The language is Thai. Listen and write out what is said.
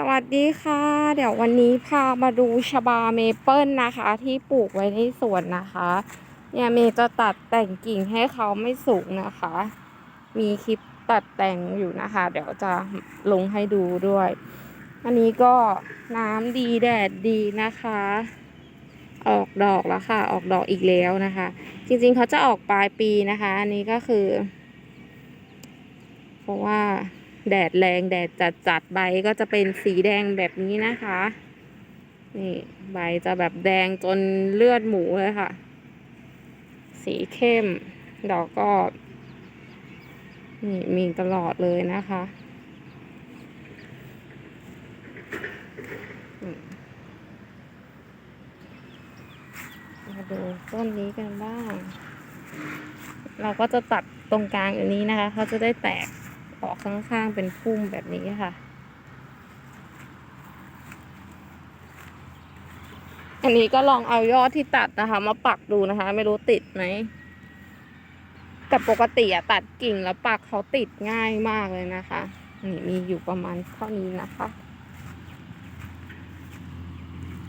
สวัสดีค่ะ เดี๋ยววันนี้พามาดูชบาเมเปิลนะคะ ที่ปลูกไว้ในสวนนะคะ เนี่ยเมย์จะตัดแต่งกิ่งให้เขาไม่สูงนะคะ มีคลิปตัดแต่งอยู่นะคะ เดี๋ยวจะลงให้ดูด้วย อันนี้ก็น้ำดีแดดดีนะคะ ออกดอกแล้วค่ะ ออกดอกอีกแล้วนะคะ จริงๆเขาจะออกปลายปีนะคะ อันนี้ก็คือ เพราะว่า แดดแรงแดดจัดจัดใบก็จะเป็นสีแดงแบบนี้นะคะ นี่ใบจะแบบแดงจนเลือดหมูเลยค่ะ สีเข้ม ดอกก็ นี่มีตลอดเลยนะคะมาดูต้นนี้กันบ้าง เราก็จะตัดตรงกลางอันนี้นะคะ เขาจะได้แตก ออกข้างๆเป็นพุ่มแบบนี้ค่ะ อันนี้ก็ลองเอายอดที่ตัดนะคะ มาปักดูนะคะ ไม่รู้ติดไหมแต่ปกติอะตัดกิ่งแล้วปักเขาติดง่ายมากเลยนะคะ นี่มีอยู่ประมาณเท่านี้นะคะ